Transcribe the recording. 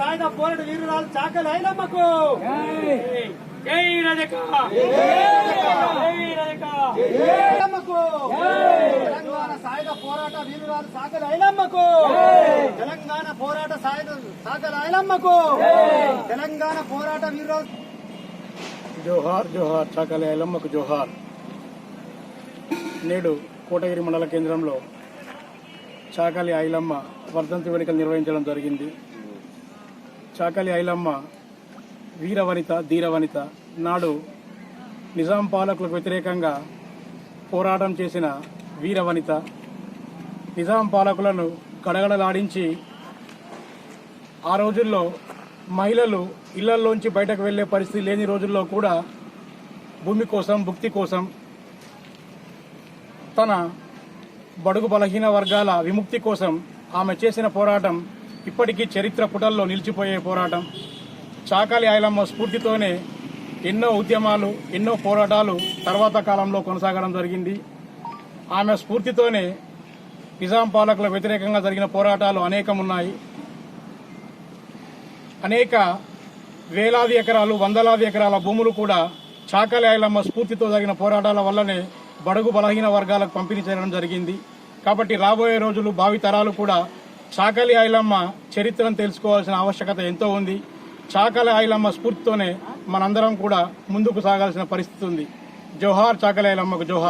సాయుధ పోరాట వీరురాలు చాకలి ఐలమ్మకు జై. రజక జై రజక ఐలమ్మకు తెలంగాణ సాయుధ పోరాట వీరురాలు సాకలి ఐలమ్మకు తెలంగాణ పోరాట సాయుధ సాకలి ఐలమ్మకు తెలంగాణ పోరాట వీరురాలు. జోహార్ జోహార్ చాకలి ఐలమ్మకు జోహార్. నేడు కోటగిరి మండల కేంద్రంలో చాకలి ఐలమ్మ వర్ధంతి వేడుకలు నిర్వహించడం జరిగింది. చాకలి ఐలమ్మ వీరవనిత ధీరవనిత నాడు నిజాం పాలకులకు వ్యతిరేకంగా పోరాటం చేసిన వీరవనిత నిజాం పాలకులను గడగడలాడించి ఆ రోజుల్లో మహిళలు ఇళ్ళలోంచి బయటకు వెళ్ళే పరిస్థితి లేని రోజుల్లో కూడా భూమి కోసం భుక్తి కోసం తన బడుగు బలహీన వర్గాల విముక్తి కోసం ఆమె చేసిన పోరాటం ఇప్పటికీ చరిత్ర పుటల్లో నిలిచిపోయే పోరాటం. చాకలి ఐలమ్మ స్ఫూర్తితోనే ఎన్నో ఉద్యమాలు ఎన్నో పోరాటాలు తర్వాత కాలంలో కొనసాగడం జరిగింది. ఆమె స్ఫూర్తితోనే నిజాం పాలకుల వ్యతిరేకంగా జరిగిన పోరాటాలు అనేకం ఉన్నాయి అనేక వేలాది ఎకరాలు వందలాది ఎకరాల భూములు కూడా చాకలి ఐలమ్మ స్ఫూర్తితో జరిగిన పోరాటాల వల్లనే బడుగు బలహీన వర్గాలకు పంపిణీ చేయడం జరిగింది. కాబట్టి రాబోయే రోజులు భావితరాలు కూడా చాకలి ఐలమ్మ చరిత్రను తెలుసుకోవాల్సిన ఆవశ్యకత ఎంతో ఉంది. చాకలి ఐలమ్మ స్ఫూర్తితోనే మనందరం కూడా ముందుకు సాగాల్సిన పరిస్థితి ఉంది. జోహార్ చాకలి ఐలమ్మకు జోహార్.